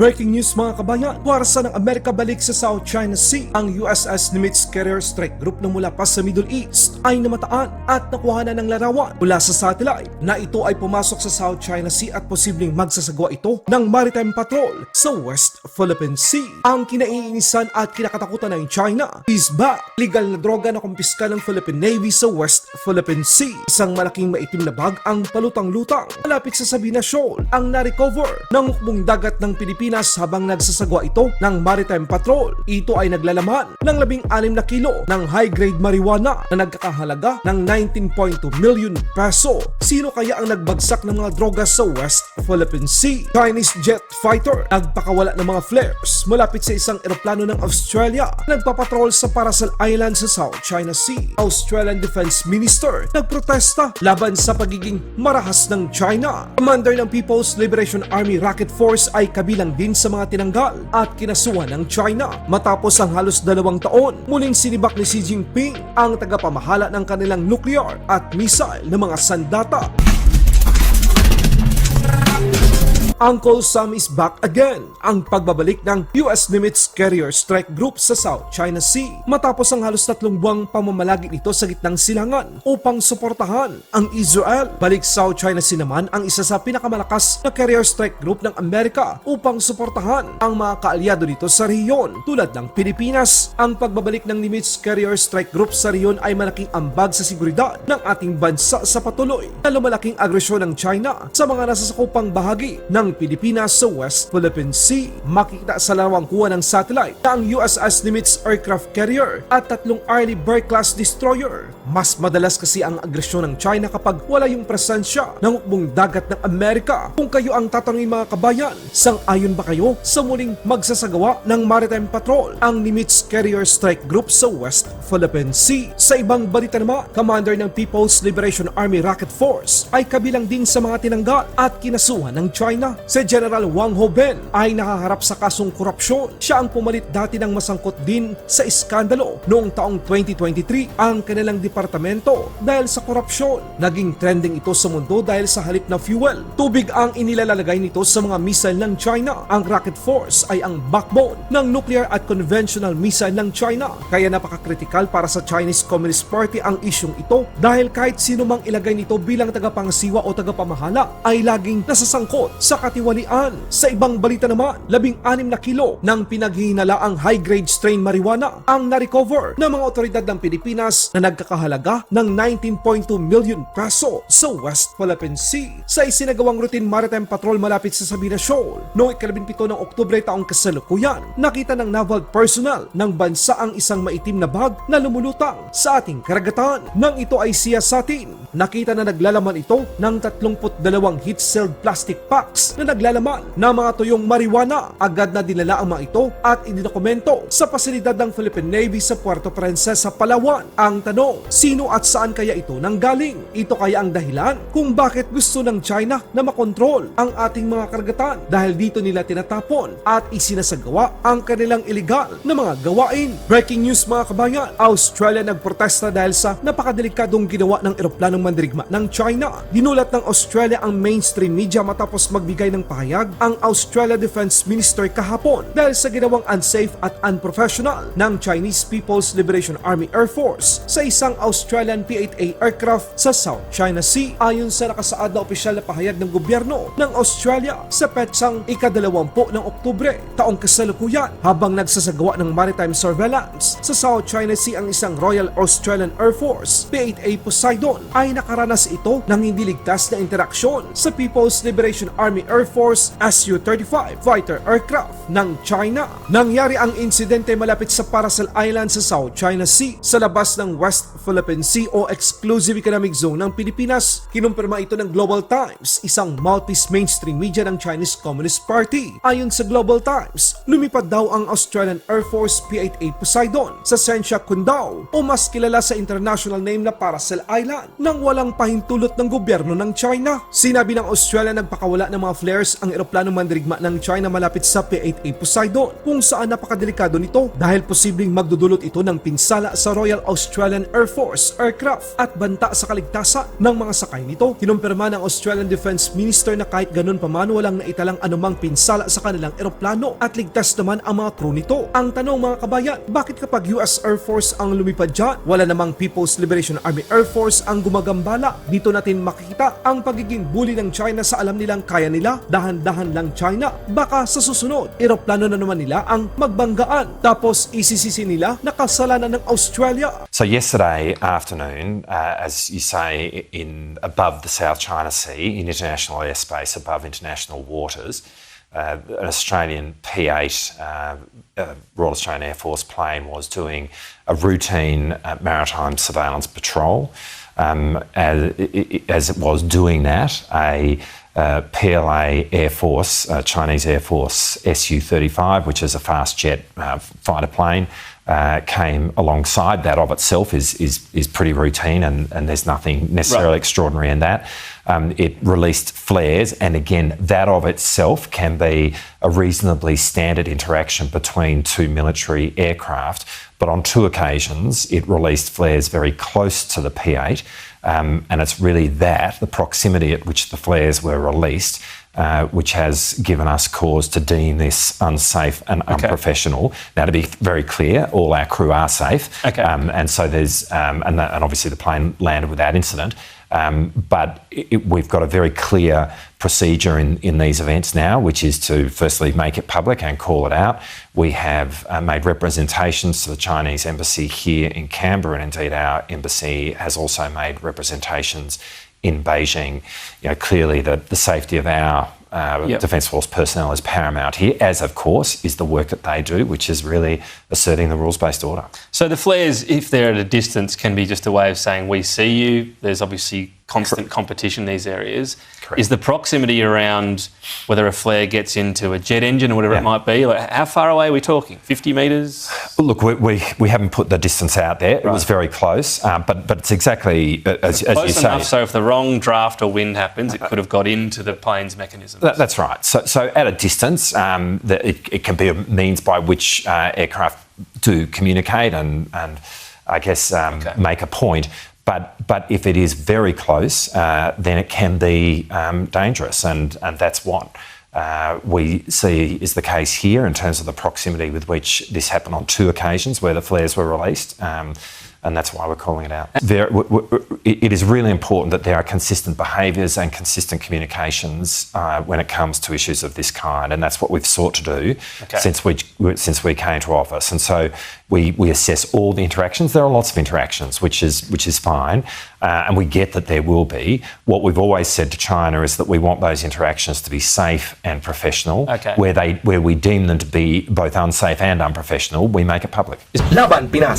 Breaking news mga kabayan, puwersa ng Amerika balik sa South China Sea. Ang USS Nimitz Carrier Strike Group na mula pa sa Middle East ay namataan at nakuha na ng larawan mula sa satellite na ito ay pumasok sa South China Sea at posibleng magsasagawa ito ng maritime patrol sa West Philippine Sea. Ang kinaiinisan at kinakatakutan ng China is back. Legal na droga na kumpiska ng Philippine Navy sa West Philippine Sea. Isang malaking maitim na bag ang palutang-lutang malapit sa Sabina Shoal ang na-recover ng hukbong dagat ng Pilipinas habang nagsasagwa ito ng maritime patrol. Ito ay naglalaman ng 16 na kilo ng high-grade marijuana na nagkakahalaga ng 19.2 million peso. Sino kaya ang nagbagsak ng mga droga sa West Philippine Sea? Chinese jet fighter nagpakawala ng mga flares malapit sa isang eroplano ng Australia nagpapatrol sa Paracel Island sa South China Sea. Australian Defense Minister nagprotesta laban sa pagiging marahas ng China. Commander ng People's Liberation Army Rocket Force ay kabilang din sa mga tinanggal at kinasuhan ng China. Matapos ang halos dalawang taon, muling sinibak ni Xi Jinping ang tagapamahala ng kanilang nuclear at missile na mga sandata. Uncle Sam is back again. Ang pagbabalik ng US Nimitz Carrier Strike Group sa South China Sea matapos ang halos tatlong buwang pamamalagi nito sa gitnang silangan upang suportahan ang Israel. Balik South China Sea naman ang isa sa pinakamalakas na carrier strike group ng Amerika upang suportahan ang mga kaalyado nito sa rehiyon tulad ng Pilipinas. Ang pagbabalik ng Nimitz Carrier Strike Group sa rehiyon ay malaking ambag sa seguridad ng ating bansa sa patuloy na lumalaking agresyon ng China sa mga nasasakupang bahagi ng Pilipinas sa West Philippine Sea. Makikita sa larawang kuha ng satellite ang USS Nimitz Aircraft Carrier at tatlong Arleigh Burke-class destroyer. Mas madalas kasi ang agresyon ng China kapag wala yung presensya ng hukbong dagat ng Amerika. Kung kayo ang tatanungin mga kabayan, sang-ayon ba kayo sa muling magsasagawa ng maritime patrol ang Nimitz Carrier Strike Group sa West Philippine Sea? Sa ibang balita naman, commander ng People's Liberation Army Rocket Force ay kabilang din sa mga tinanggal at kinasuhan ng China. Si General Wang Hoben ay nakaharap sa kasong korupsyon. Siya ang pumalit dati ng masangkot din sa iskandalo noong taong 2023 ang kanilang departamento dahil sa korupsyon. Naging trending ito sa mundo dahil sa halip na fuel. Tubig ang inilalagay nito sa mga missile ng China. Ang Rocket Force ay ang backbone ng nuclear at conventional missile ng China. Kaya napaka-critical para sa Chinese Communist Party ang isyong ito dahil kahit sino mang ilagay nito bilang tagapangasiwa o tagapamahala ay laging nasasangkot sa katiwalian. Sa ibang balita naman, labing anim na kilo ng pinaghihinalaang high-grade strain marijuana ang na-recover ng mga otoridad ng Pilipinas na nagkakahalaga ng 19.2 million peso sa West Philippine Sea. Sa isinagawang routine maritime patrol malapit sa Sabina Shoal noong ikalabinpito ng Oktubre taong kasalukuyan, nakita ng naval personnel ng bansa ang isang maitim na bag na lumulutang sa ating karagatan. Nang ito ay siya sa atin, nakita na naglalaman ito ng 32 heat-sealed plastic packs na naglalaman ng mga tuyong marijuana. Agad na dinala ang mga ito at idinokumento sa pasilidad ng Philippine Navy sa Puerto Princesa, Palawan. Ang tanong, sino at saan kaya ito nanggaling? Ito kaya ang dahilan kung bakit gusto ng China na makontrol ang ating mga karagatan dahil dito nila tinatapon at isinasagawa ang kanilang illegal na mga gawain. Breaking news mga kabayan, Australia nagprotesta dahil sa napakadelikadong ginawa ng eroplanong mandirigma ng China. Dinulat ng Australia ang mainstream media matapos magbigay ng pahayag ang Australia Defense Minister kahapon dahil sa ginawang unsafe at unprofessional ng Chinese People's Liberation Army Air Force sa isang Australian P-8A aircraft sa South China Sea. Ayon sa nakasaad na opisyal na pahayag ng gobyerno ng Australia sa petsang ikadalawampu ng Oktubre taong kasalukuyan habang nagsasagawa ng maritime surveillance sa South China Sea ang isang Royal Australian Air Force P-8A Poseidon ay nakaranas ito ng hindi ligtas na interaksyon sa People's Liberation Army Air Force Su-35 fighter aircraft ng China. Nangyari ang insidente malapit sa Paracel Island sa South China Sea sa labas ng West Philippine Sea o Exclusive Economic Zone ng Pilipinas. Kinumpirma ito ng Global Times, isang multis mainstream media ng Chinese Communist Party. Ayon sa Global Times, lumipad daw ang Australian Air Force P-8A Poseidon sa Sensia Kundao o mas kilala sa international name na Paracel Island nang walang pahintulot ng gobyerno ng China. Sinabi ng Australia nagpakawala ng mga flares ang eroplano mandirigma ng China malapit sa P-8A Poseidon kung saan napakadelikado nito dahil posibleng magdudulot ito ng pinsala sa Royal Australian Air Force aircraft at banta sa kaligtasan ng mga sakay nito. Kinumpirma ng Australian Defense Minister na kahit ganun pa man walang naitalang anumang pinsala sa kanilang eroplano at ligtas naman ang mga crew nito. Ang tanong mga kabayan, bakit kapag US Air Force ang lumipad dyan, wala namang People's Liberation Army Air Force ang gumagambala? Dito natin makikita ang pagiging bully ng China sa alam nilang kaya nila, dahan-dahan lang China. Baka sa susunod, eroplano na naman nila ang magbanggaan. Tapos isisisi nila na kasalanan ng Australia. So yesterday afternoon, uh, as you say, in above the South China Sea, in international airspace, above international waters, uh, an Australian P-8 uh, uh, Royal Australian Air Force plane was doing a routine uh, maritime surveillance patrol. Um, as, as it was doing that, a uh, PLA Air Force, uh, Chinese Air Force Su-35, which is a fast jet uh, fighter plane, uh, came alongside that of itself is is, is pretty routine and, and there's nothing necessarily Right. extraordinary in that. Um, it released flares, and again, that of itself can be a reasonably standard interaction between two military aircraft. But on two occasions, it released flares very close to the P8, um, and it's really that, the proximity at which the flares were released, uh, which has given us cause to deem this unsafe and unprofessional. Now, to be very clear, all our crew are safe, Okay. um, and so there's, um, and, that, and obviously the plane landed without incident. Um, but it, we've got a very clear procedure in, in these events now, which is to firstly make it public and call it out. We have uh, made representations to the Chinese embassy here in Canberra, and indeed our embassy has also made representations in Beijing. You know, clearly the, the safety of our uh, Yep. Defence Force personnel is paramount here, as of course is the work that they do, which is really asserting the rules based order. So the flares, if they're at a distance, can be just a way of saying we see you. There's obviously constant competition in these areas. Correct. Is the proximity around whether a flare gets into a jet engine or whatever Yeah. it might be? Like how far away are we talking? 50 metres? Look, we, we, we haven't put the distance out there. It was very close, um, but but it's exactly as, as you Close say. enough so if the wrong draft or wind happens, it could have got into the plane's mechanism. That, that's right. So, so at a distance, um, the, it, it can be a means by which uh, aircraft do communicate and, and I guess um, Okay. make a point. But, but if it is very close, uh, then it can be um, dangerous, and, and that's what uh, we see is the case here in terms of the proximity with which this happened on two occasions where the flares were released. Um, and that's why we're calling it out. There, w- w- it it is really important that there are consistent behaviours and consistent communications uh, when it comes to issues of this kind, and that's what we've sought to do Okay. since we since we came to office. And so we we assess all the interactions. There are lots of interactions, which is which is fine, uh, and we get that there will be. What we've always said to China is that we want those interactions to be safe and professional. Okay. Where they where we deem them to be both unsafe and unprofessional, we make it public. Laban Pinas.